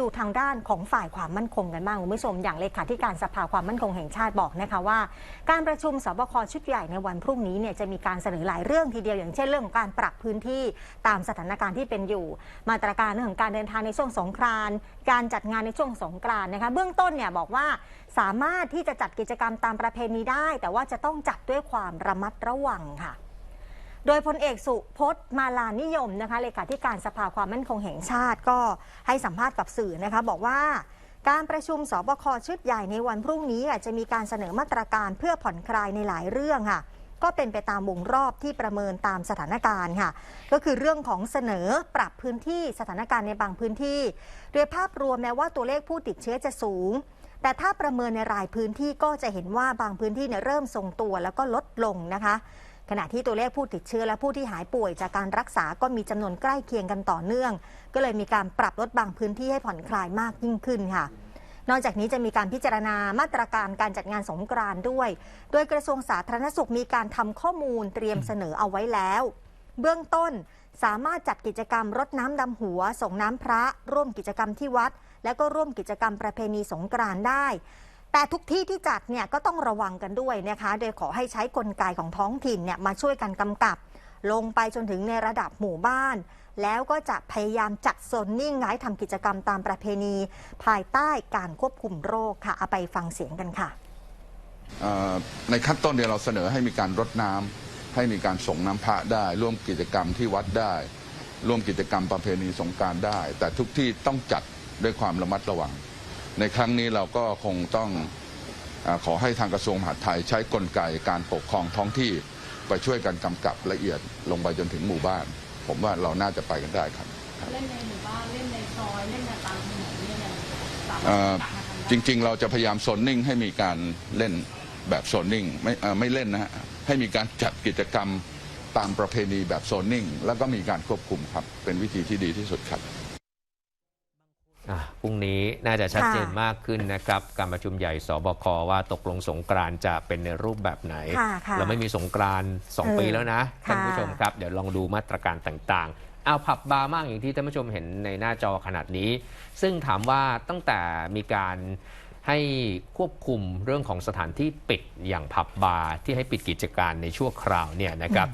ดูทางด้านของฝ่ายความมั่นคงกันบ้างคุณผู้ชมอย่างเลขาธิการสภาความมั่นคงแห่งชาติบอกนะคะว่า การประชุมสบคชุดใหญ่ในวันพรุ่งนี้เนี่ยจะมีการเสนอหลายเรื่องทีเดียวอย่างเช่นเรื่องของการปรับพื้นที่ตามสถานการณ์ที่เป็นอยู่ มาตรการเรื่องของการเดินทางในช่วงสงกรานต์การจัดงานในช่วงสงกรานต์นะคะเบื้องต้นเนี่ยบอกว่าสามารถที่จะจัดกิจกรรมตามประเพณีได้ แต่ว่าจะต้องจัดด้วยความระมัดระวังค่ะ โดยพลเอกสุพจน์มาลานิยมนะคะเลขาธิการสภาความมั่นคงแห่งชาติก็ให้สัมภาษณ์กับสื่อนะคะบอกว่าการประชุมสบคชุดใหญ่ในวันพรุ่งนี้อาจจะมีการเสนอมาตรการเพื่อผ่อนคลายในหลายเรื่องค่ะ ก็เป็นไปตามวงรอบที่ประเมินตามสถานการณ์ค่ะ ก็คือเรื่องของเสนอปรับพื้นที่สถานการณ์ในบางพื้นที่ โดยภาพรวมแม้ว่าตัวเลขผู้ติดเชื้อจะสูง แต่ถ้าประเมินในรายพื้นที่ก็จะเห็นว่าบางพื้นที่เนี่ยเริ่มทรงตัวแล้วก็ลดลงนะคะ ขณะที่ตัวเลขผู้ติดเชื้อและผู้ที่หายป่วยจากการรักษาก็มีจำนวนใกล้เคียงกันต่อเนื่อง ก็เลยมีการปรับลดบางพื้นที่ให้ผ่อนคลายมากยิ่งขึ้นค่ะ นอกจากนี้จะมีการพิจารณามาตรการการจัดงานสงกรานด้วย โดยกระทรวงสาธารณสุขมีการทำข้อมูลเตรียมเสนอเอาไว้แล้ว เบื้องต้นสามารถจัดกิจกรรมรดน้ำดำหัว ส่งน้ำพระ ร่วมกิจกรรมที่วัด และก็ร่วมกิจกรรมประเพณีสงกรานได้ แต่ทุกที่ที่จัดเนี่ยก็ต้องระวังกันด้วยนะคะ โดยขอให้ใช้กลไกของท้องถิ่นเนี่ยมาช่วยกันกำกับ ลงไปจนถึงในระดับหมู่บ้าน แล้วก็จะพยายามจัดโซนนิ่งให้ทำกิจกรรมตามประเพณี ภายใต้การควบคุมโรคค่ะเอาไปฟังเสียงกันค่ะ เอ่อในขั้นต้นเดียวเราเสนอให้มีการรดน้ำให้มีการส่งน้ำพระได้ ร่วมกิจกรรมที่วัดได้ ร่วมกิจกรรมประเพณีสงกรารได้ แต่ทุกที่ต้องจัดด้วยความระมัดระวัง ในครั้งนี้เราก็คงต้องอาขอให้ทางกระทรวงมหาดไทยใช้กลไกการปกครองท้องที่ไปช่วยกันกำกับละเอียดลงไปจนถึงหมู่บ้าน ผมว่าเราน่าจะไปกันได้ครับเล่นในหมู่บ้านเล่นในซอยเล่นในตามถนนเนี่ยยังสามารถเอ่อจัดมาทำได้จริง ๆ เราจะพยายามโซนนิ่งให้มีการเล่นแบบโซนนิ่งไม่เอ่อไม่เล่นนะฮะให้มีการจัดกิจกรรมตามประเพณีแบบโซนนิ่ง แล้วก็มีการควบคุมครับ เป็นวิธีที่ดีที่สุดครับ อะพรุ่งนี้น่าจะชัดเจนค่ะมากขึ้นนะครับ การประชุมใหญ่สบคว่าตกลงสงกรานต์จะเป็นในรูปแบบไหน ค่ะค่ะเราไม่มีสงกรานต์สองเออปีแล้วนะค่ะ ท่านผู้ชมครับ เดี๋ยวลองดูมาตรการต่างๆ เอาผับบาร์มากอย่างที่ท่านผู้ชมเห็นในหน้าจอขนาดนี้ ซึ่งถามว่าตั้งแต่มีการ ให้ควบคุมเรื่องของสถานที่ปิดอย่างผับบาร์ที่ให้ปิดกิจการในชั่วคราวเนี่ยนะครับ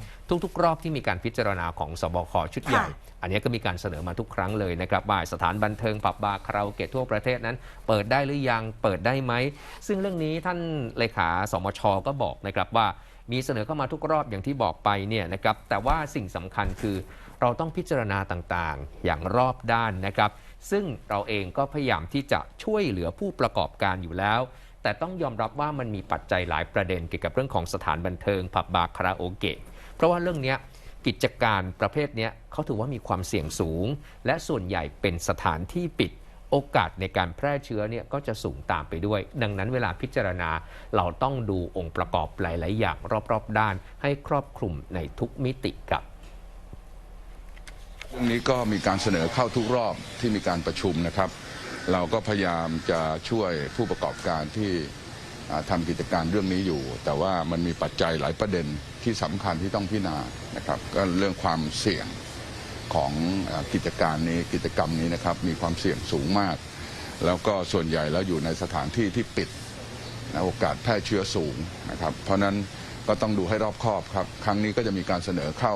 ทุกๆ รอบที่มีการพิจารณาของสบคชุดใหญ่ค่ะอันนี้ก็มีการเสนอมาทุกครั้งเลยนะครับว่าสถานบันเทิงผับบาร์คาราโอเกะทั่วประเทศนั้น เปิดได้หรือยังเปิดได้ไหม ซึ่งเรื่องนี้ท่านเลขาสมชก็บอกนะครับว่ามีเสนอเข้ามาทุกรอบอย่างที่บอกไปเนี่ยนะครับแต่ว่าสิ่งสำคัญคือเราต้องพิจารณาต่างๆ อย่างรอบด้านนะครับ ซึ่งเราเองก็พยายามที่จะช่วยเหลือผู้ประกอบการอยู่แล้ว แต่ต้องยอมรับว่ามันมีปัจจัยหลายประเด็นเกี่ยวกับเรื่องของสถานบันเทิงผับบาร์คาราโอเกะเพราะว่าเรื่องนี้กิจการประเภทนี้เขาถือว่ามีความเสี่ยงสูง และส่วนใหญ่เป็นสถานที่ปิดโอกาสในการแพร่เชื้อเนี่ยก็จะสูงตามไปด้วย ดังนั้นเวลาพิจารณาเราต้องดูองค์ประกอบหลาย ๆ อย่างรอบ ๆ ด้านให้ครอบคลุมในทุกมิติครับ เรื่องนี้ก็มีการเสนอเข้าทุกรอบที่มีการประชุมนะครับ เราก็พยายามจะช่วยผู้ประกอบการที่อ่าทำกิจการเรื่องนี้อยู่ แต่ว่ามันมีปัจจัยหลายประเด็นที่สำคัญที่ต้องพิจารณานะครับ ก็เรื่องความเสี่ยงของอกิจการนี้กิจกรรมนี้นะครับ มีความเสี่ยงสูงมาก แล้วก็ส่วนใหญ่แล้วอยู่ในสถานที่ที่ปิดนะโอกาสแพร่เชื้อสูงนะครับ เพราะฉะนั้นก็ต้องดูให้รอบคอบครับ ครั้งนี้ก็จะมีการเสนอเข้า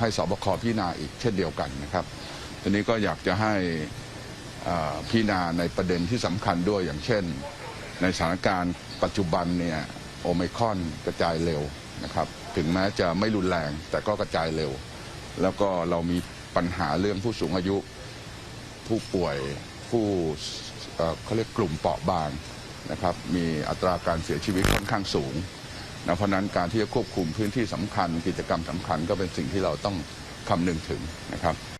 ให้สบคพิจารณาอีกเช่นเดียวกันนะครับทีนี้ก็อยากจะให้พิจารณาในประเด็นที่สำคัญด้วยอย่างเช่น ในสถานการณ์ปัจจุบันเนี่ยโอไมคอนกระจายเร็วนะครับ ถึงแม้จะไม่รุนแรงแต่ก็กระจายเร็ว แล้วก็เรามีปัญหาเรื่องผู้สูงอายุ ผู้ป่วยผู้เขาเรียกกลุ่มเปราะบางนะครับ มีอัตราการเสียชีวิตค่อนข้างสูง นะเพราะฉะนั้นการที่จะควบคุมพื้นที่สำคัญ กิจกรรมสำคัญก็เป็นสิ่งที่เราต้องคำนึงถึงนะครับ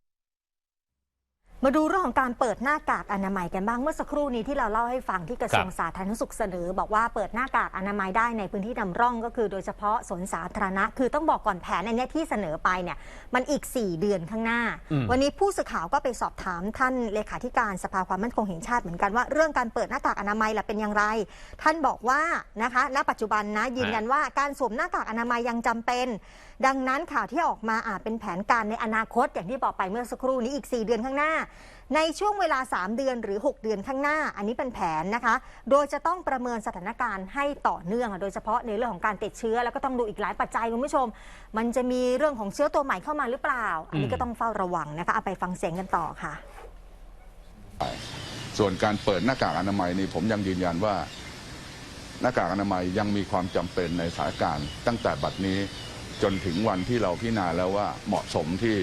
มาดูเรื่องของการเปิดหน้ากากอนามัยกันบ้างเมื่อสักครู่นี้ที่เราเล่าให้ฟังที่กระทรวงครับสาธารณสุขเสนอ บอกว่าเปิดหน้ากากอนามัยได้ในพื้นที่นำร่องก็คือ โดยเฉพาะสวนสาธารณะ คือต้องบอกก่อนแผนในเนี้ยที่เสนอไปเนี่ยมันอีก 4 เดือนข้างหน้าอืมวันนี้ผู้สื่อข่าวก็ไปสอบถามท่านเลขาธิการสภาความมั่นคงแห่งชาติเหมือนกันว่าเรื่องการเปิดหน้ากากอนามัยล่ะเป็นอย่างไร ท่านบอกว่านะคะณปัจจุบันนะยืนยันว่าการสวมหน้ากากอนามัยยังจำเป็น ดังนั้นข่าวที่ออกมาอาจเป็นแผนการในอนาคตอย่างที่บอกไปเมื่อสักครู่นี้อีก 4 เดือนข้างหน้า ในช่วงเวลา 3 เดือนหรือ 6 เดือนข้างหน้า อันนี้เป็นแผนนะคะ โดยจะต้องประเมินสถานการณ์ให้ต่อเนื่องอะโดยเฉพาะในเรื่องของการติดเชื้อ แล้วก็ต้องดูอีกหลายปัจจัยคุณผู้ชม มันจะมีเรื่องของเชื้อตัวใหม่เข้ามาหรือเปล่า อันนี้ก็ต้องเฝ้าระวังนะคะเอาไปฟังเสียงกันต่อค่ะ ส่วนการเปิดหน้ากากอนามัยนี่ผมยังยืนยันว่าหน้ากากอนามัยยังมีความจำเป็นในสถานการณ์ตั้งแต่บัดนี้ จนถึงวันที่เราพิจารณาแล้วว่าเหมาะสมที่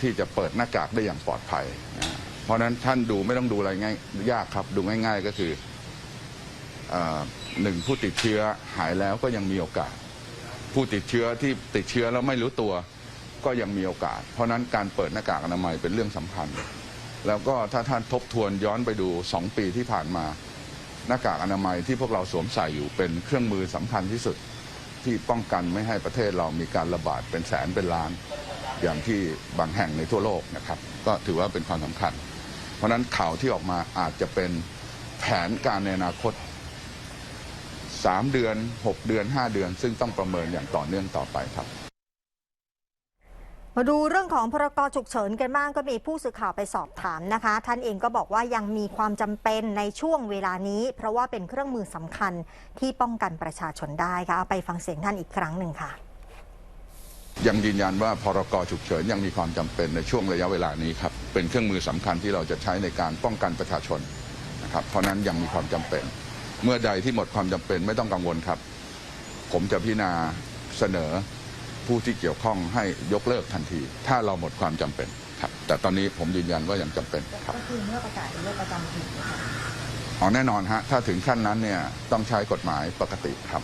ที่จะเปิดหน้ากากได้อย่างปลอดภัยนะเพราะฉะนั้นท่านดูไม่ต้องดูอะไรง่ายยากครับ ดูง่าย ๆ ก็คืออหนึ่งผู้ติดเชื้อหายแล้วก็ยังมีโอกาส ผู้ติดเชื้อที่ติดเชื้อแล้วไม่รู้ตัวก็ยังมีโอกาส เพราะฉะนั้นการเปิดหน้ากากอนามัยเป็นเรื่องสำคัญ แล้วก็ถ้าท่านทบทวนย้อนไปดูสองปีที่ผ่านมา หน้ากากอนามัยที่พวกเราสวมใส่อยู่เป็นเครื่องมือสำคัญที่สุด ที่ป้องกันไม่ให้ประเทศเรามีการระบาดเป็นแสนเป็นล้าน อย่างที่บางแห่งในทั่วโลกนะครับ ก็ถือว่าเป็นความสำคัญ เพราะฉะนั้นข่าวที่ออกมาอาจจะเป็นแผนการในอนาคต 3 เดือน 6 เดือน 5 เดือน ซึ่งต้องประเมินอย่างต่อเนื่องต่อไปครับ มาดูเรื่องของพรกฉุกเฉินกันบ้างก็มีผู้สื่อข่าวไปสอบถามนะคะ ท่านเองก็บอกว่ายังมีความจำเป็นในช่วงเวลานี้ เพราะว่าเป็นเครื่องมือสำคัญที่ป้องกันประชาชนได้ค่ะเอาไปฟังเสียงท่านอีกครั้งหนึ่งค่ะ ยังยืนยันว่าพรกฉุกเฉินยังมีความจำเป็นในช่วงระยะเวลานี้ครับเป็นเครื่องมือสำคัญที่เราจะใช้ในการป้องกันประชาชนนะครับเพราะฉะนั้นยังมีความจำเป็น เมื่อใดที่หมดความจำเป็นไม่ต้องกังวลครับ ผมจะพิจารณาเสนอ ผู้ที่เกี่ยวข้องให้ยกเลิกทันที ถ้าเราหมดความจำเป็นครับ แต่ตอนนี้ผมยืนยันว่ายังจำเป็นครับก็คือเมื่อประกาศเป็นโรคประจำถิ่นอ๋อแน่นอนฮะถ้าถึงขั้นนั้นเนี่ยต้องใช้กฎหมายปกติครับ